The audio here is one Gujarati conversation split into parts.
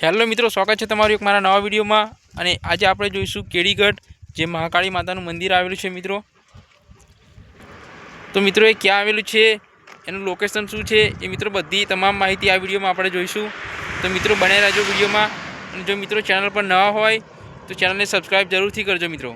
હેલો મિત્રો, સ્વાગત છે તમારું એક મારા નવા વિડીયોમાં. અને આજે આપણે જોઈશું કેડીગઢ, જે મહાકાળી માતાનું મંદિર આવેલું છે મિત્રો. તો મિત્રો, એ ક્યાં આવેલું છે? એનું લોકેશન શું છે? એ મિત્રો બધી તમામ માહિતી આ વિડીયોમાં આપણે જોઈશું. તો મિત્રો બને રહેજો વિડીયોમાં. અને જો મિત્રો ચેનલ પર નવા હોય, તો ચેનલને સબસ્ક્રાઈબ જરૂરથી કરજો મિત્રો.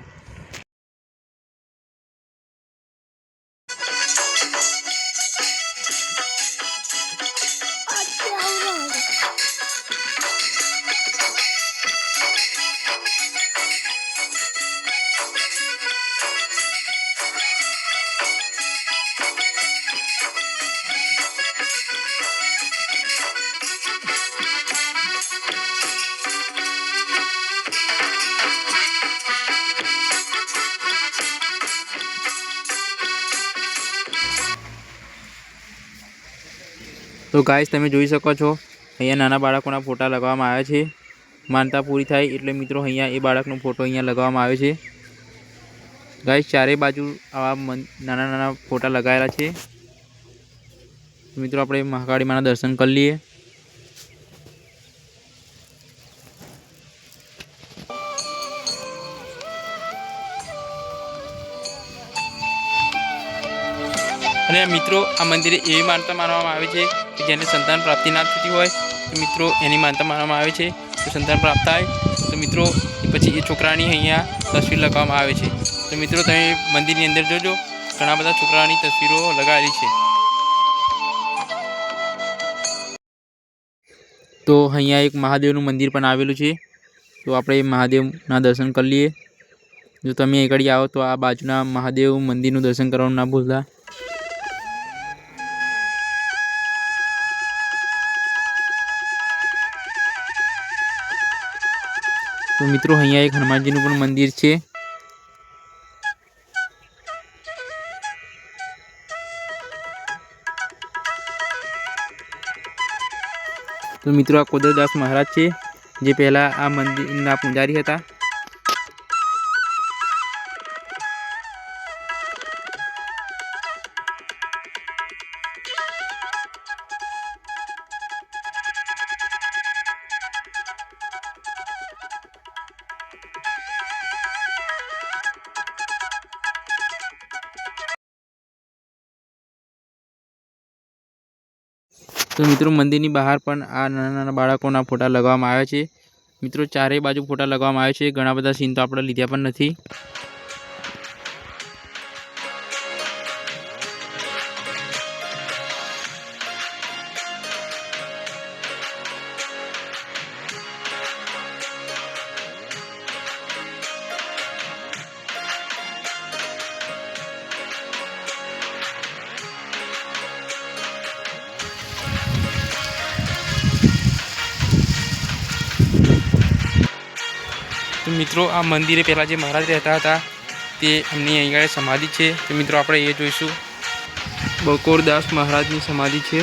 તો ગાઈસ તમે જોઈ શકો છો, અહીંયા નાના બાળકોના ફોટા લગાવવામાં આવ્યા છે. માનતા પૂરી થાય એટલે મિત્રો અહીંયા એ બાળકનો ફોટો અહીંયા લગાવવામાં આવે છે. ગાઈસ ચારે બાજુ આવા નાના નાના ફોટા લગાવેલા છે. મિત્રો, આપણે મહાકાળી માના દર્શન કરી લઈએ. અને મિત્રો, આ મંદિરે એવી માનતા માનવામાં આવે છે કે જેને સંતાન પ્રાપ્તિ ના થતી હોય, તો મિત્રો એની માનતા માનવામાં આવે છે. તો સંતાન પ્રાપ્ત થાય, તો મિત્રો પછી એ છોકરાની અહીંયા તસવીર લગાવવામાં આવે છે. તો મિત્રો, તમે મંદિરની અંદર જોજો, ઘણા બધા છોકરાની તસવીરો લગાવેલી છે. તો અહીંયા એક મહાદેવનું મંદિર પણ આવેલું છે. તો આપણે મહાદેવના દર્શન કરી લઈએ. જો તમે આગળ આવો તો આ બાજુના મહાદેવ મંદિરનું દર્શન કરવાનું ના ભૂલતા. તો મિત્રો, અહીંયા એક હનુમાનજીનું પણ મંદિર છે. તો મિત્રો, આ કોદરદાસ મહારાજ છે, જે પહેલાં આ મંદિરના પૂજારી હતા. તો મિત્રો મંદિરની બહાર પણ આ નાના નાના બાળકોના ફોટા લગાવવામાં આવ્યા છે. મિત્રો ચારેય બાજુ ફોટા લગાવવામાં આવ્યા છે. ઘણા બધા સીન તો આપણે લીધા પણ નથી. તો મિત્રો, આ મંદિરે પહેલાં જે મહારાજ રહેતા હતા, તે એમની અહીં આગળ સમાધિ છે. તો મિત્રો, આપણે એ જોઈશું. બકોરદાસ મહારાજની સમાધિ છે.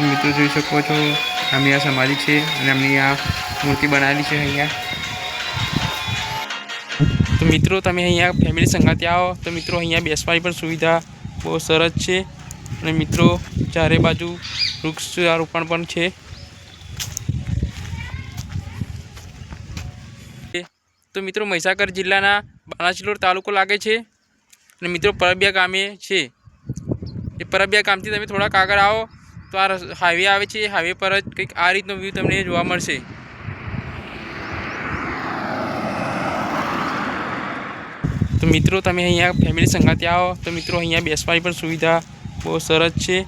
મિત્રો, જોઈ શકો છો, એમની આ સમાધિ છે અને એમની આ મૂર્તિ બનાવેલી છે અહીંયા. તો મિત્રો, તમે અહીંયા ફેમિલી સંગાતે આવો. તો મિત્રો, અહીંયા બેસવાની પણ સુવિધા બહુ સરસ છે. અને મિત્રો, ચારે બાજુ વૃક્ષારોપણ પણ છે. તો મિત્રો મહીસાગર જિલ્લાના બાણાસિલોર તાલુકો લાગે છે અને મિત્રો પરબિયા ગામે છે. એ પરબિયા ગામથી તમે થોડાક આગળ આવો તો આ હાઈવે આવે છે. હાઈવે પર જ કંઈક આ રીતનો વ્યૂ તમને જોવા મળશે. તો મિત્રો તમે અહીંયા ફેમિલી સંગાતે આવો. તો મિત્રો અહીંયા બેસવાની પણ સુવિધા બહુ સરસ છે.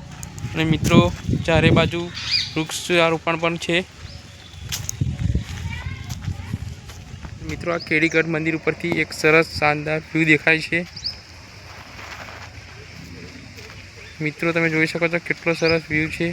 અને મિત્રો ચારે બાજુ વૃક્ષારોપણ પણ છે. મિત્રો, આ કેડીગઢ મંદિર ઉપરથી એક સરસ શાનદાર વ્યૂ દેખાય છે. મિત્રો, તમે જોઈ શકો છો કેટલો સરસ વ્યૂ છે.